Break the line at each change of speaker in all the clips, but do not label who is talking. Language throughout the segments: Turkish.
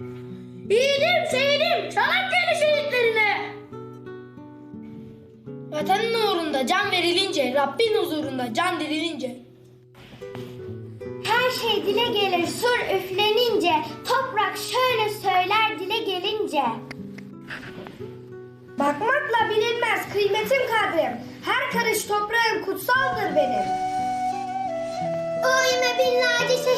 Yiğidim, şehidim, Çanakkale şehitlerine. Vatanın uğrunda can verilince, Rabbin huzurunda can dirilince.
Her şey dile gelir sur üflenince, toprak şöyle söyler dile gelince.
Bakmakla bilinmez kıymetim kadrim. Her karış toprağın kutsaldır benim.
Öğüme binlerce şehitler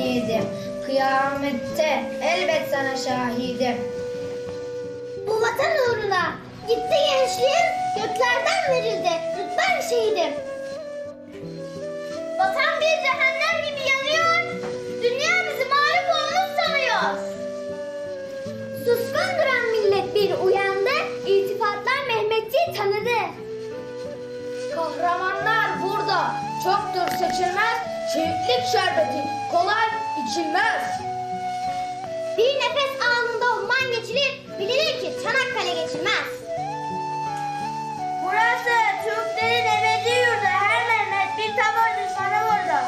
yiğidim. Kıyamette elbet sana şahidim.
Bu vatan uğruna gitti gençliğim, göklerden verildi, rütben şehidim. Vatan bir cehennem gibi yanıyor, dünya bizi mağlup olmuş sanıyor. Suskun duran millet bir uyandı, iltifatlar Mehmetçiği tanıdı.
Kahramanlar burada çoktur seçilmez. Şehitlik şerbeti kolay içilmez.
Bir nefes anında orman geçilir, bilinir ki Çanakkale geçilmez.
Burası Türklerin ebedi yurdu. Her Mehmet bir tabanca sana vurdu.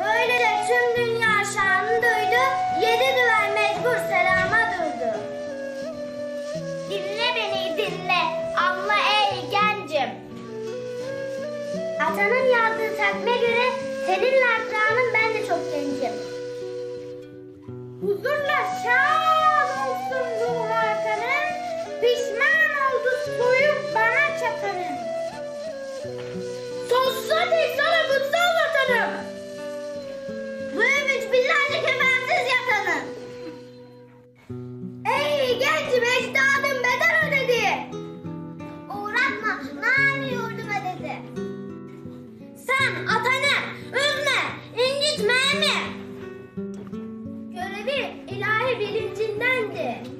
Böylece tüm dünya şanını duydu. Yedi düvel mecbur selama durdu.
Dinle beni dinle, anla ey gencim. Atanın yazdığı takme göre seninle Huzurla şan olsun ruh hakanın, pişman oldu soyup bana çatanın.
Sonsuza dek sana kutsal vatanım.
Bu ümit binlerce kefensiz yatanın. Ey gencim ecdadım bedel ödedi. Uğratma nane yurduma dedi. Sen atanı ilahi bilincindendi.